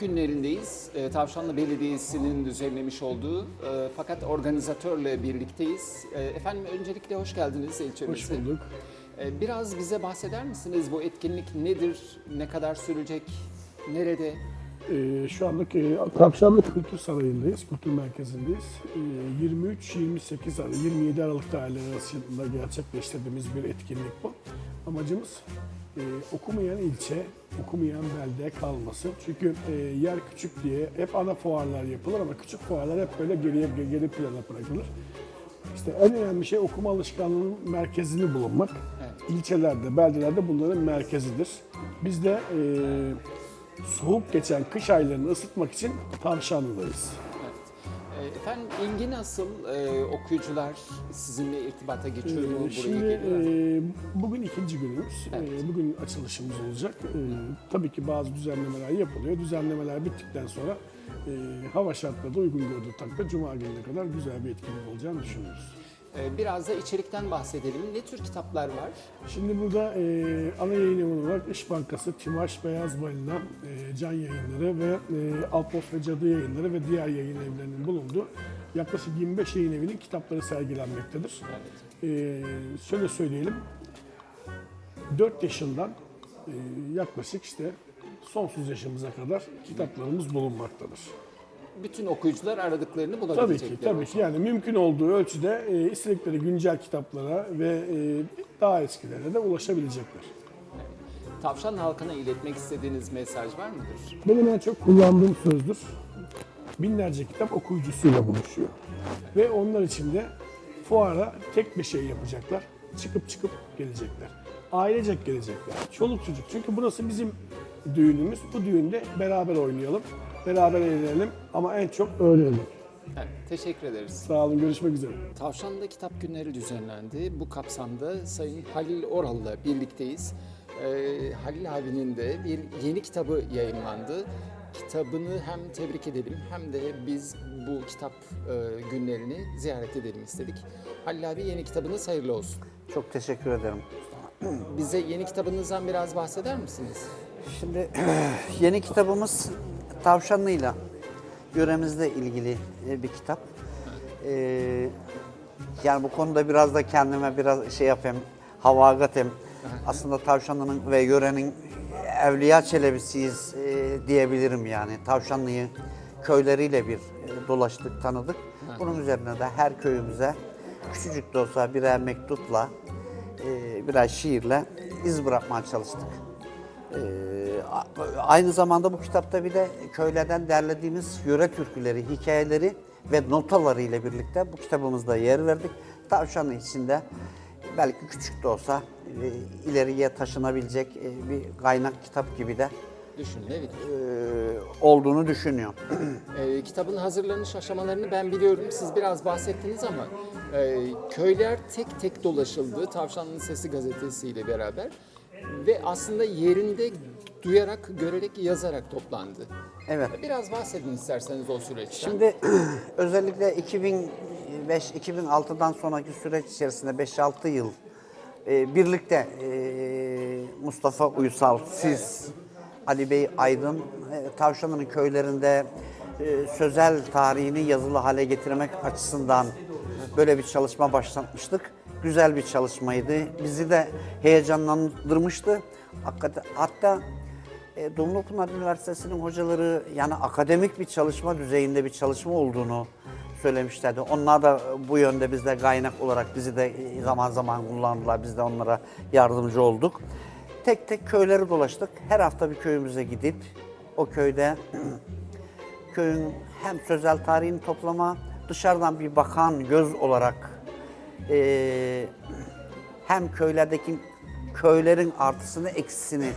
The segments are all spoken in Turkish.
Günlerindeyiz. E, Tavşanlı Belediyesi'nin düzenlemiş olduğu e, fakat organizatörle birlikteyiz. E, efendim öncelikle hoş geldiniz ilçemize. Hoş bulduk. E, biraz bize bahseder misiniz? Bu etkinlik nedir? Ne kadar sürecek? Nerede? Ee, şu anlık e, Tavşanlı Kültür Sarayı'ndayız, kültür merkezindeyiz. Ee, 23-28 Aralık, 27 Aralık tarihleri arasında gerçekleştirdiğimiz bir etkinlik bu. Amacımız e, okumayan ilçe, okumayan belde kalmasın. Çünkü e, yer küçük diye hep ana fuarlar yapılır ama küçük fuarlar hep böyle geriye geri plana bırakılır. İşte en önemli şey okuma alışkanlığının merkezini bulunmak. Evet. İlçelerde, beldelerde bunların merkezidir. Biz de e, soğuk geçen kış aylarını ısıtmak için Tavşanlı'dayız. Efendim ilgi nasıl? E, okuyucular sizinle irtibata geçiyor mu? Ee, Buraya Şimdi geliyorlar. e, bugün ikinci günümüz. Evet. E, bugün açılışımız olacak. E, tabii ki bazı düzenlemeler yapılıyor. Düzenlemeler bittikten sonra e, hava şartları da uygun gördüğü takdirde Cuma gününe kadar güzel bir etkinlik olacağını düşünüyoruz. E, biraz da içerikten bahsedelim. Ne tür kitaplar var? Şimdi burada e, ana yayın evi olarak İş Bankası, Timaş Beyaz Balina, e, Can Yayınları ve e, Alpos ve Cadı Yayınları ve diğer yayın evlerinin bulunduğu yaklaşık 25 yayın evinin kitapları sergilenmektedir. Evet. E, şöyle söyleyelim, 4 yaşından e, yaklaşık işte sonsuz yaşımıza kadar kitaplarımız bulunmaktadır. Bütün okuyucular aradıklarını Tabii bulabilecekler. ki, tabii ki. Yani mümkün olduğu ölçüde e, istedikleri güncel kitaplara ve e, daha eskilere de ulaşabilecekler. Tavşan halkına iletmek istediğiniz mesaj var mıdır? Benim en çok kullandığım sözdür. Binlerce kitap okuyucusuyla buluşuyor. Ve onlar için de fuara tek bir şey yapacaklar. Çıkıp çıkıp gelecekler. Ailecek gelecekler. Çoluk çocuk. Çünkü burası bizim düğünümüz. Bu düğünde beraber oynayalım. Beraber eğlenelim ama en çok öğrenelim. Evet, teşekkür ederiz. Sağ olun. Görüşmek üzere. Tavşan'da kitap günleri düzenlendi. Bu kapsamda Sayın Halil Oral'la birlikteyiz. Ee, Halil abinin de bir yeni kitabı yayınlandı. Kitabını hem tebrik edelim hem de biz bu kitap e, günlerini ziyaret edelim istedik. Halil abi yeni kitabınız hayırlı olsun. Çok teşekkür ederim. Bize yeni kitabınızdan biraz bahseder misiniz? Şimdi yeni kitabımız Tavşanlı'yla yöremizle ilgili e, bir kitap. Ee, yani bu konuda biraz da kendime biraz şey yapayım, havagat hem aslında Tavşanlı'nın ve yörenin evliya çelebisiyiz e, diyebilirim yani. Tavşanlı'yı köyleriyle bir e, dolaştık, tanıdık. Bunun üzerine de her köyümüze küçücük de olsa birer mektupla, e, birer şiirle iz bırakmaya çalıştık. Ee, aynı zamanda bu kitapta bir de köylerden derlediğimiz yöre türküleri, hikayeleri ve notaları ile birlikte bu kitabımızda yer verdik. Tavşanlı içinde belki küçük de olsa e, ileriye taşınabilecek e, bir kaynak kitap gibi de Düşünülebilir. e, olduğunu düşünüyorum. Ee, kitabın hazırlanış aşamalarını ben biliyorum. Siz biraz bahsettiniz ama e, köyler tek tek dolaşıldı. Tavşanın Sesi gazetesiyle beraber. Ve aslında yerinde duyarak, görerek, yazarak toplandı. Evet. Biraz bahsedin isterseniz o süreçten. Şimdi özellikle 2005-2006'dan sonraki süreç içerisinde 5-6 yıl e, birlikte e, Mustafa Uysal, siz, Ali Bey Aydın, e, Tavşanlı'nın köylerinde e, sözel tarihini yazılı hale getirmek açısından böyle bir çalışma başlatmıştık. Güzel bir çalışmaydı. Bizi de heyecanlandırmıştı. Hakikaten, hatta e, Dumlupınar Üniversitesi'nin hocaları yani akademik bir çalışma düzeyinde bir çalışma olduğunu söylemişlerdi. Onlar da bu yönde bizde kaynak olarak bizi de e, zaman zaman kullandılar. Biz de onlara yardımcı olduk. Tek tek köyleri dolaştık. Her hafta bir köyümüze gidip o köyde köyün hem sözel tarihini toplama, dışarıdan bir bakan göz olarak e, hem köylerdeki köylerin artısını eksisini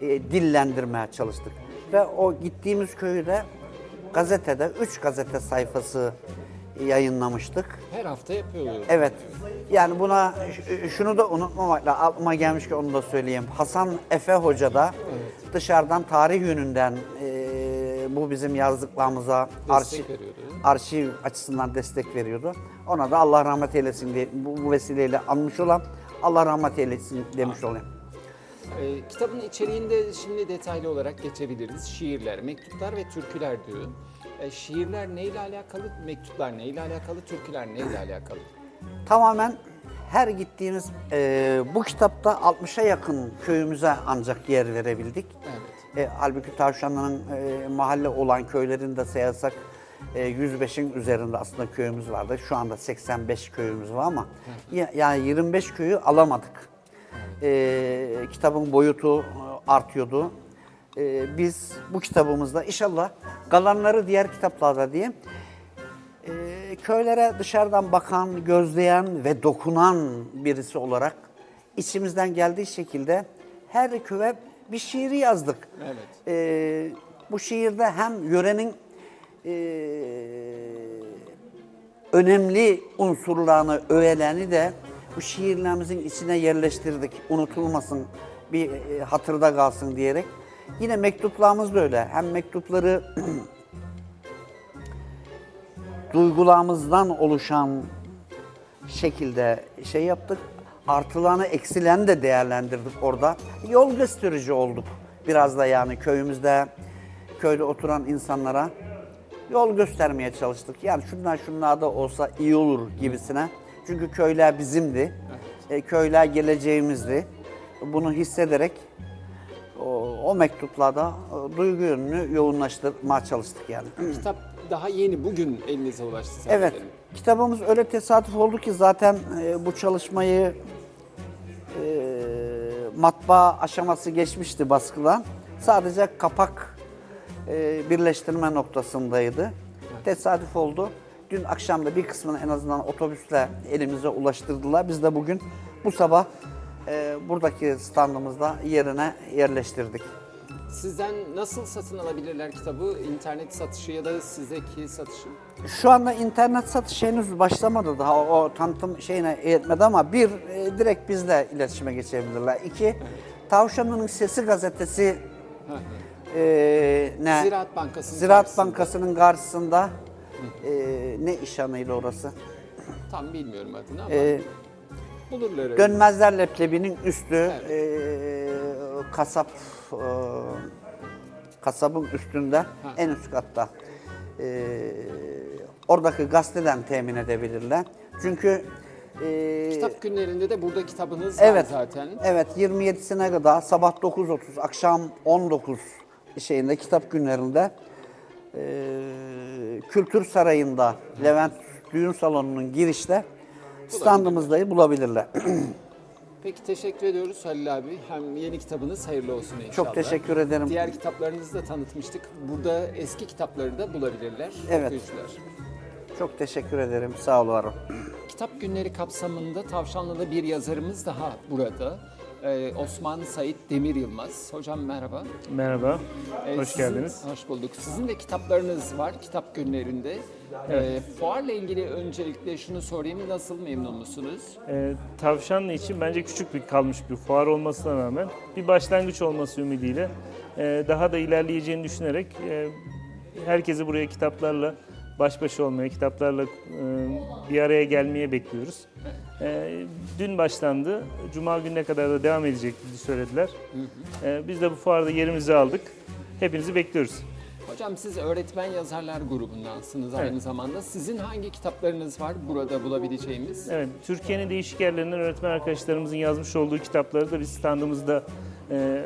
e, dillendirmeye çalıştık. Ve o gittiğimiz köyde gazetede 3 gazete sayfası yayınlamıştık. Her hafta yapıyoruz. Evet. Yani buna şunu da unutmamak lazım. Aklıma gelmiş ki onu da söyleyeyim. Hasan Efe Hoca da dışarıdan tarih yönünden e, bu bizim yazdıklarımıza arşiv, veriyordu. Arşiv açısından destek veriyordu. Ona da Allah rahmet eylesin diye bu, vesileyle anmış olan Allah rahmet eylesin demiş olayım. Ee, kitabın içeriğinde şimdi detaylı olarak geçebiliriz. Şiirler, mektuplar ve türküler diyor. Ee, şiirler neyle alakalı, mektuplar neyle alakalı, türküler neyle alakalı? Tamamen her gittiğimiz e, bu kitapta 60'a yakın köyümüze ancak yer verebildik. Evet. E, halbuki Tavşanlı'nın e, mahalle olan köylerini de sayarsak e, 105'in üzerinde aslında köyümüz vardı. Şu anda 85 köyümüz var ama ya- yani 25 köyü alamadık. E, kitabın boyutu e, artıyordu. E, biz bu kitabımızda inşallah kalanları diğer kitaplarda diye e, köylere dışarıdan bakan, gözleyen ve dokunan birisi olarak içimizden geldiği şekilde her köye bir şiiri yazdık. Evet. E, bu şiirde hem yörenin e, önemli unsurlarını, öğelerini de bu şiirlerimizin içine yerleştirdik. Unutulmasın, bir e, hatırda kalsın diyerek. Yine mektuplarımız da öyle. Hem mektupları duygularımızdan oluşan şekilde şey yaptık. Artılarını eksilerini de değerlendirdik orada. Yol gösterici olduk biraz da yani köyümüzde, köyde oturan insanlara yol göstermeye çalıştık. Yani şundan şunlar da olsa iyi olur gibisine. Çünkü köyler bizimdi. E, köyler geleceğimizdi. Bunu hissederek o, o mektuplarda e, duygu yönünü yoğunlaştırmaya çalıştık yani. Kitap daha yeni, bugün elinize ulaştı. Evet, sanırım. kitabımız öyle tesadüf oldu ki zaten e, bu çalışmayı e, matbaa aşaması geçmişti baskıdan. Sadece kapak e, birleştirme noktasındaydı. Tesadüf oldu. Dün akşam da bir kısmını en azından otobüsle elimize ulaştırdılar. Biz de bugün bu sabah e, buradaki standımızda yerine yerleştirdik. Sizden nasıl satın alabilirler kitabı? İnternet satışı ya da sizdeki satışı? Şu anda internet satışı henüz başlamadı daha o tanıtım şeyine yetmedi ama bir e, direkt bizle iletişime geçebilirler. İki Tavşanlı'nın Sesi gazetesi Hı hı. E, ne? Ziraat Bankası'nın Ziraat karşısında. Bankası'nın karşısında e, ne iş yanıyla orası? Tam bilmiyorum adını ama E, bulurlar. öyle. Dönmezler Leblebi'nin üstü e, kasap e, kasabın üstünde en üst katta. E, oradaki gazeteden temin edebilirler. Çünkü e, Kitap günlerinde de burada kitabınız Evet. var zaten. Evet 27'sine kadar sabah 9.30 akşam 19 şeyinde kitap günlerinde e, Kültür Sarayı'nda Levent Düğün Salonu'nun girişte standımızda bulabilirler. Peki teşekkür ediyoruz Halil abi. Hem yeni kitabınız hayırlı olsun inşallah. Çok teşekkür ederim. Diğer kitaplarınızı da tanıtmıştık. Burada eski kitapları da bulabilirler Evet. okuyucular. Çok teşekkür ederim. Sağ olun. Kitap günleri kapsamında Tavşanlı'da bir yazarımız daha burada. Ee, Osman Sait Demir Yılmaz. Hocam merhaba. Merhaba, Ee, hoş sizin- geldiniz. Hoş bulduk. Sizin de kitaplarınız var kitap günlerinde. Ee, fuarla ilgili öncelikle şunu sorayım. Nasıl memnun musunuz? Ee, Tavşanlı için bence küçük bir kalmış bir fuar olmasına rağmen bir başlangıç olması ümidiyle e, daha da ilerleyeceğini düşünerek e, herkesi buraya kitaplarla baş başa olmaya, kitaplarla e, bir araya gelmeye bekliyoruz. E, dün başlandı, Cuma gününe kadar da devam edecek söylediler. E, biz de bu fuarda yerimizi aldık. Hepinizi bekliyoruz. Hocam siz öğretmen yazarlar grubundansınız Evet. aynı zamanda. Sizin hangi kitaplarınız var burada bulabileceğimiz? Evet, Türkiye'nin değişik yerlerinden öğretmen arkadaşlarımızın yazmış olduğu kitapları da biz standımızda e,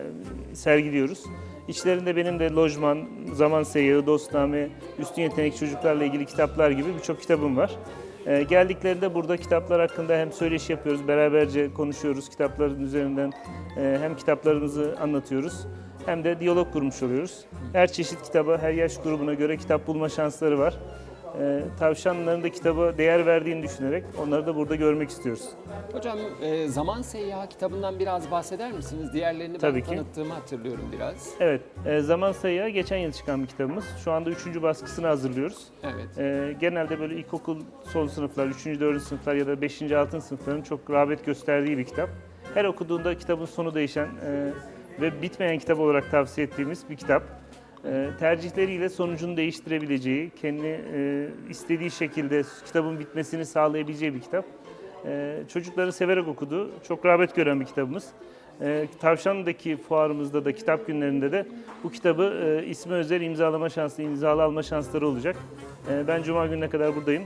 sergiliyoruz. İçlerinde benim de lojman, zaman seyağı, dostname, üstün yetenek çocuklarla ilgili kitaplar gibi birçok kitabım var. E, geldiklerinde burada kitaplar hakkında hem söyleşi yapıyoruz, beraberce konuşuyoruz, kitapların üzerinden e, hem kitaplarımızı anlatıyoruz hem de diyalog kurmuş oluyoruz. Her çeşit kitaba, her yaş grubuna göre kitap bulma şansları var. E, tavşanların da kitaba değer verdiğini düşünerek onları da burada görmek istiyoruz. Hocam e, Zaman Seyyahı kitabından biraz bahseder misiniz? Diğerlerini Tabii ben ki. tanıttığımı hatırlıyorum biraz. Evet, e, Zaman Sayıya geçen yıl çıkan bir kitabımız. Şu anda üçüncü baskısını hazırlıyoruz. Evet. E, genelde böyle ilkokul son sınıflar, üçüncü, dördüncü sınıflar ya da beşinci, altıncı sınıfların çok rağbet gösterdiği bir kitap. Her okuduğunda kitabın sonu değişen e, ve bitmeyen kitap olarak tavsiye ettiğimiz bir kitap. E, tercihleriyle sonucunu değiştirebileceği, kendi e, istediği şekilde kitabın bitmesini sağlayabileceği bir kitap. E, çocukların severek okuduğu, çok rağbet gören bir kitabımız. E, Tavşan'daki fuarımızda da kitap günlerinde de bu kitabı e, ismi özel imzalama şansı, imzalı alma şansları olacak. Ben Cuma gününe kadar buradayım.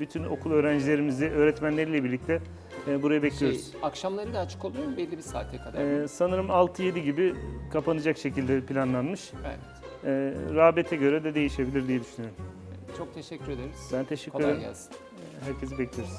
Bütün okul öğrencilerimizi, öğretmenleriyle birlikte e, buraya Şey, bekliyoruz. akşamları da açık oluyor mu belli bir saate kadar? E, sanırım 6-7 gibi kapanacak şekilde planlanmış. Evet. E, rağbete göre de değişebilir diye düşünüyorum. Çok teşekkür ederiz. Ben teşekkür Kolay ederim. gelsin. Herkesi bekliyoruz.